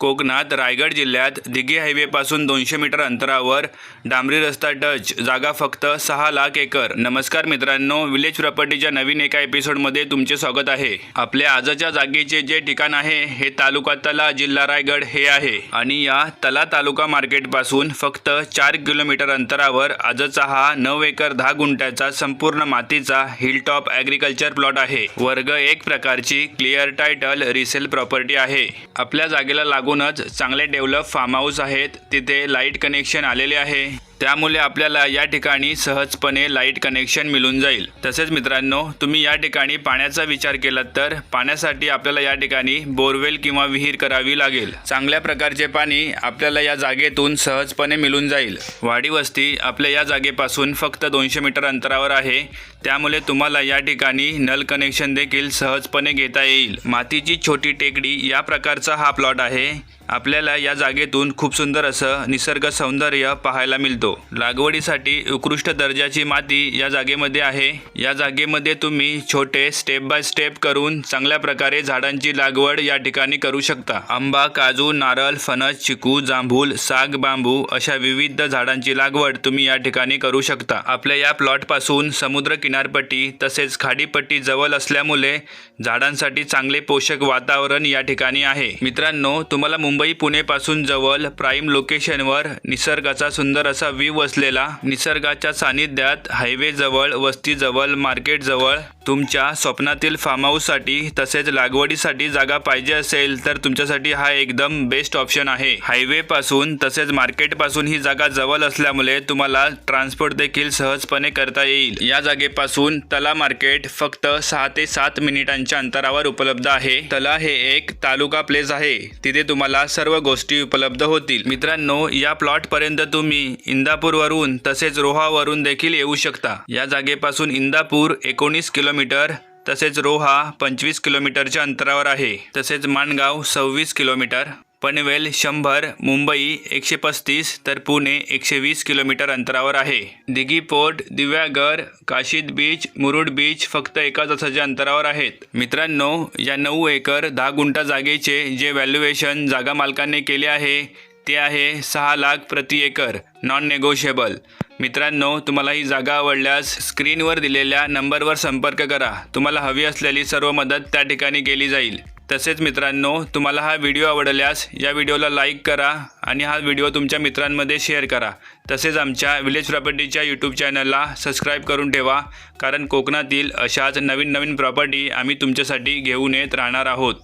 कोकणात रायगड जिल्ह्यात दिघी हायवेपासून दोनशे मीटर अंतरावर डांबरी रस्ता टच जागा फक्त सहा लाख एकर. नमस्कार मित्रांनो विलेज प्रॉपर्टीच्या नवीन एका एपिसोडमध्ये तुमचे स्वागत आहे. आपल्या आजच्या जागेचे जे ठिकाण आहे हे तालुका तला जिल्हा रायगड हे आहे. आणि या तला तालुका मार्केटपासून फक्त चार किलोमीटर अंतरावर आजचा हा नऊ एकर दहा गुंठ्याचा संपूर्ण मातीचा हिलटॉप ॲग्रिकल्चर प्लॉट आहे. वर्ग एक प्रकारची क्लिअर टायटल रिसेल प्रॉपर्टी आहे. आपल्या जागेला लागू लागूनच चांगले डेव्हलप फार्म हाऊस आहेत. तिथे लाइट कनेक्शन आलेले आहे. त्यामुळे आपल्याला या ठिकाणी सहजपणे लाइट कनेक्शन मिळून जाईल. तसेच मित्रांनो तुम्ही या ठिकाणी पाण्याचा विचार केलात तर पाण्यासाठी आपल्याला या ठिकाणी बोरवेल किंवा विहीर करावी लागेल. चांगल्या प्रकारचे पाणी आपल्याला या जागेतून सहजपणे मिळून जाईल. वाडी वस्ती आपल्या या जागेपासून फक्त दोनशे मीटर अंतरावर आहे. त्यामुळे तुम्हाला या ठिकाणी नल कनेक्शन देखील सहजपणे घेता येईल. मातीची छोटी टेकडी या प्रकारचा हा प्लॉट आहे. आपल्याला या जागेतून खूप सुंदर असं निसर्ग सौंदर्य पाहायला मिळतो. लागवडीसाठी उत्कृष्ट दर्जाची माती या जागेमध्ये आहे. या जागेमध्ये तुम्ही छोटे स्टेप बाय स्टेप करून चांगल्या प्रकारे झाडांची लागवड या ठिकाणी करू शकता. आंबा काजू नारळ फणस चिकू जांभूल साग बांबू अशा विविध झाडांची लागवड तुम्ही या ठिकाणी करू शकता. आपल्या या प्लॉटपासून समुद्र किनारपट्टी तसेच खाडीपट्टी जवळ असल्यामुळे झाडांसाठी चांगले पोषक वातावरण या ठिकाणी आहे. मित्रांनो तुम्हाला मुंबई मुंबई पुणेपासून जवळ प्राईम लोकेशनवर निसर्गाचा सुंदर असा व्ह्यू असलेला निसर्गाच्या सानिध्यात हायवे जवळ वस्ती जवळ मार्केट जवळ तुमच्या स्वप्नातील फार्म हाऊससाठी तसेच लागवडीसाठी जागा पाहिजे असेल तर तुमच्यासाठी हा एकदम बेस्ट ऑप्शन आहे. हायवे पासून तसेच मार्केटपासून ही जागा जवळ असल्यामुळे तुम्हाला ट्रान्सपोर्ट देखील सहजपणे करता येईल. या जागेपासून तला मार्केट फक्त सहा ते सात मिनिटांच्या अंतरावर उपलब्ध आहे. तला हे एक तालुका प्लेस आहे. तिथे तुम्हाला सर्व गोष्टी उपलब्ध होतील. मित्रांनो या प्लॉट पर्यंत तुम्ही इंदापूरवरून तसेच रोहावरून देखील येऊ शकता. या जागेपासून इंदापूर एकोणीस किलोमीटर तसेच रोहा पंचवीस किलोमीटरच्या अंतरावर आहे. तसेच माणगाव सव्वीस किलोमीटर पनवेल शंभर मुंबई एकशे पस्तीस तर पुणे एकशे वीस किलोमीटर अंतरावर आहे. Dighi port Diveagar Kashid beach Murud beach फक्त एका तासाच्या अंतरावर आहेत. मित्रांनो या नऊ एकर दहा गुंठा जागेचे जे व्हॅल्युएशन जागा मालकांनी केले आहे ते आहे सहा लाख प्रति एकर नॉन नेगोशिएबल मित्रांनो तुम्हाला ही जागा आवडल्यास स्क्रीनवर दिलेल्या नंबरवर संपर्क करा. तुम्हाला हवी असलेली सर्व मदत त्या ठिकाणी केली जाईल. तसेच मित्रांनो तुम्हाला हा व्हिडिओ आवडल्यास या व्हिडिओला लाईक करा आणि हा व्हिडिओ तुमच्या मित्रांमध्ये शेअर करा. तसेच आमच्या विलेज प्रॉपर्टीच्या यूट्यूब चॅनलला सबस्क्राईब करून ठेवा कारण कोकणातील अशाच नवीन नवीन प्रॉपर्टी आम्ही तुमच्यासाठी घेऊन येत राहणार आहोत.